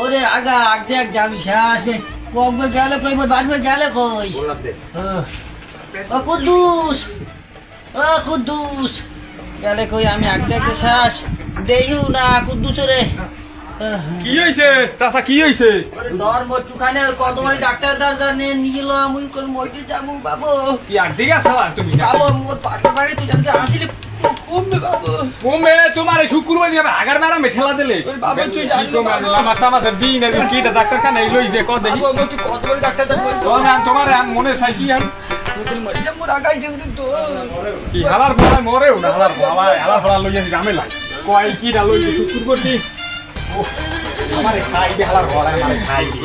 ওরে আগা আগ দেখ যাবি শেষ কবে গেলে কই মোর বাড়বে গেলে কই? ও, কুদ্দুস ও কুদ্দুস। গেলে কই আমি আগ দেখতে শেষ দেইও না কুদ্দুস রে কি হইছে? চাচা কি হইছে? দর মোর টুকানে কত বাড়ি ডাক্তার দাদা নিয়ে নিল মুই কোন মইতে যাব বাবু। কি আর তুমি? বাবু মোর পাশের বাড়ি তুই জানতে আসিলি তোমার শুক্রবার আগার মেঠেলা দিলে। বাবা, তুই জানলি কমে বাবা। আমার তামাতে দিন আর কিটা ডাক্তার খানে লই যে কত দেখি কত বাড়ি ডাক্তার তোমার আম- মনে চাই কি যাবি কি হালার মরেও না হালার হালার কয় কি না লই যে শুক্রবার দি আমারে খাই দে হালার ফলা আমারে খাই দে।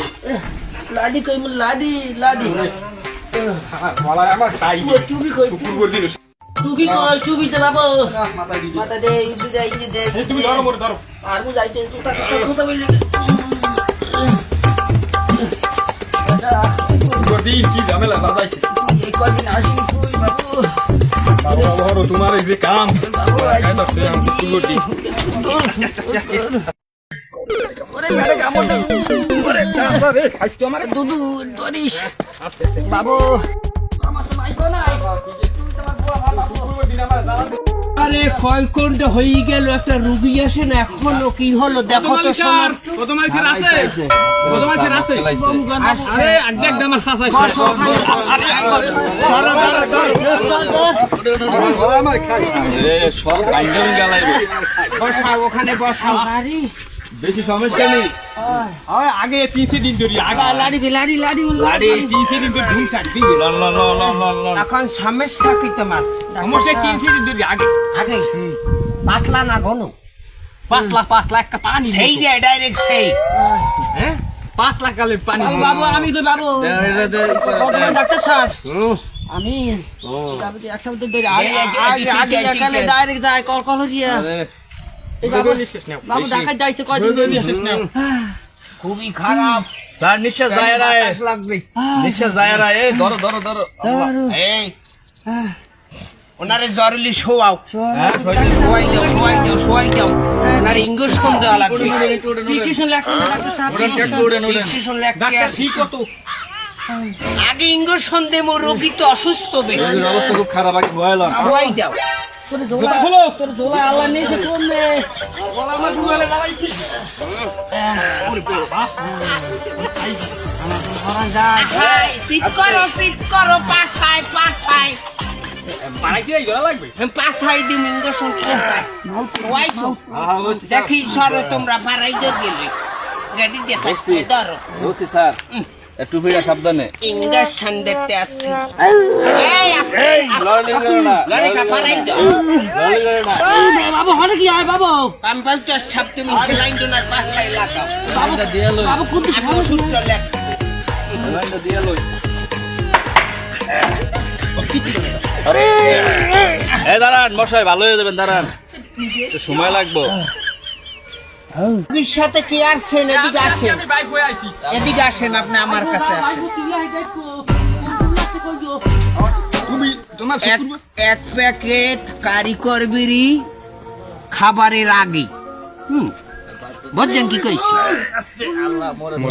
লাডি কই মোর লাডি লাডি। আমার খাই চুবি কই চুবি কই চুবি দে বাবু। মাথা দে ইদু দে ইদু দে তুমি ধরো মোরে ধরো। আর মু যাইতে তুতা তুতা তুতা বলি শুক্রবার কি? ঝামেলা বাজাইছে এই কদিন আসি তুই বাবু। বাবা তোমার এই যে কাম। বাবু খাই লাগছে আম শুক্রবার দিন ওরে মেরে কামড় দে। ওরে চাচা রে খাইছো আমার দুদু দরিস বাবু। আমার তো মাইকো নাই আরে কয়কণ্ড হয়ে গেল একটা রুগী আসে না এখনও কি হলো দেখো তো সোনার কত মাইসের আছে কত মাইসের আছে আরে আড্ডা একদম আমার সাথে আরে আমার খাই বসাও ওখানে বসাও বেশি সমস্যা নেই। আরে আগে তিনশে দিন ধরি আগে লাড়ি দে লাড়ি লাড়ি আরে তিনশে দিন ধরে ঢুং ছাড়ছি এখন সমস্যা কি তোমার? সমস্যা তিনশে দিন ধরি আগে। আগে পাতলা না ঘন? পাতলা পাতলা একটা পানি সেই যে ডাইরেক্ট সেই। হ্যাঁ? পাতলা কালের পানি বাবু আমি তো বাবু। Doctor sir. আমি বাবু তো এক ধরে আগে এই, এই, এই, আগে আগে আছে, ঠিক একালে আছে। ডাইরেক্ট যায় কল কল হরিয়া বাবু বাবু ঢাকায় যাইছে কয়দিন খুবই খারাপ। স্যার নিশ্চয় নিশ্চয় এ ধরো ধরো ধরো। এই। ওনারে জরুরি শোয়াও। শোয়াই দাও শোয়াই দাও শোয়াই দাও। ওনার ইঞ্জেকশন দেওয়া লাগবে। ইঞ্জেকশন লাগবে আগে ইঞ্জেকশন দেবো রোগী তো অসুস্থ বেশি। অবস্থা খুব খারাপ আগে ভয় লাগে দাও। তোর তোর আল্লাহ নিয়েছে আমার যায় ভাই সিট করো সিট করো শোয়াইছো দেখি সরো তোমরা পারাই দিয়ে গেলে। গাড়ি দিয়ে ধরো। স্যার। একটু ভিড়া সাবধানে। ইঞ্জেকশন দিতে আসছি। এই আসছে লড়লি করে না লড়ে কা পারাই দাও। লড়লি না এই বাবু হরে কি আয় বাবু? তুমি সেলাইন পাছাই লাগাও লাইনটা দিয়ে লই। বাবু সূত্র লেখ দিয়ে লই। এ দাঁড়ান মশাই ভালো হয়ে যাবেন দাঁড়ান। সময় লাগবো। রোগীর সাথে কি আসছেন এদিকে আসেন। এদিকে আসেন আপনি আমার কাছে এক প্যাকেট কারিকর বিড়ি খাবারের আগে। হুম। বুঝছেন কি কইছি?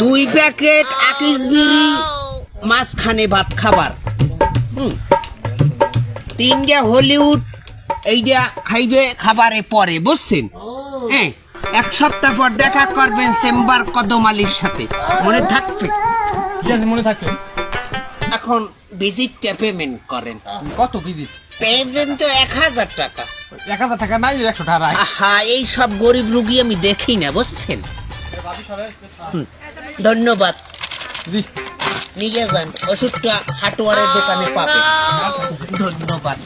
দুই প্যাকেট আকিস বিড়ি মাঝখানে ভাত খাবার। হুম। তিনটা হলিউড এইটা খাইবে খাবারে পরে বুঝছেন? হ্যাঁ। এক সপ্তাহ পর দেখা করবেন চেম্বার কদমালির সাথে। মনে থাকবে? ঠিক আছে মনে থাকবে। এখন ভিজিটটা পেমেন্ট করেন। কত বিদিত পেমেন্ট তো এক হাজার টাকা। এক হাজার টাকা নাই একশো টাকা আহা এই সব গরিব রুগী আমি দেখি না বুঝছেন? ধন্যবাদ। নিয়ে যান ওষুধটা হাটুয়ারের দোকানে পাবে ধন্যবাদ।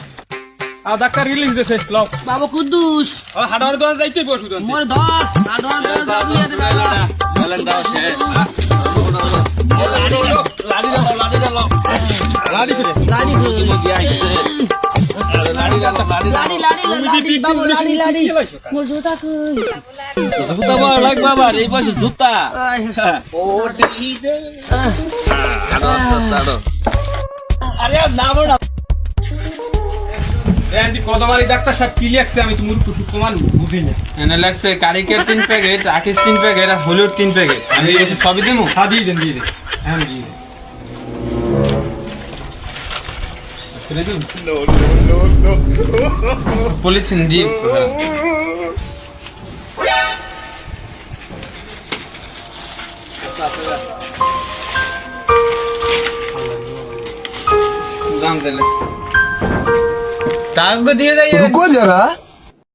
আর ডাক্তার রিলিজ দিয়েছে লও। বাবু কুদ্দুস। আর হাডার দোকানে যাইতেই বসু তো মোর ধর ধর ধর যাবি আর বাবা। চ্যালেঞ্জ দাও শেষ। লাড়ি দাও লাড়ি দাও লাড়ি করে লাড়ি কই লাড়ি গাছ লাড়ি লাড়ি লাড়ি লাড়ি বাবু লাড়ি লাড়ি মোর জুতা কই? জুতা বড় লাগবে আবার এই বয়সে জুতা। ও ডিজে আহ, আরও। না। এন্ডি কদমারি ডাক্তার সাহেব কি লিখছে? আমি তো মূর্খ সুখ মানুষ বুঝি না। এনে কারিকের তিন প্যাকেট আকিস তিন প্যাকেট আর হলুদ তিন প্যাকেট। আমি সবই দেবো হ্যাঁ দিয়ে দেন দিয়ে দেন। হ্যাঁ দিয়ে দেন। পলিথিন দিয়ে দাম দিলে। रुको जरा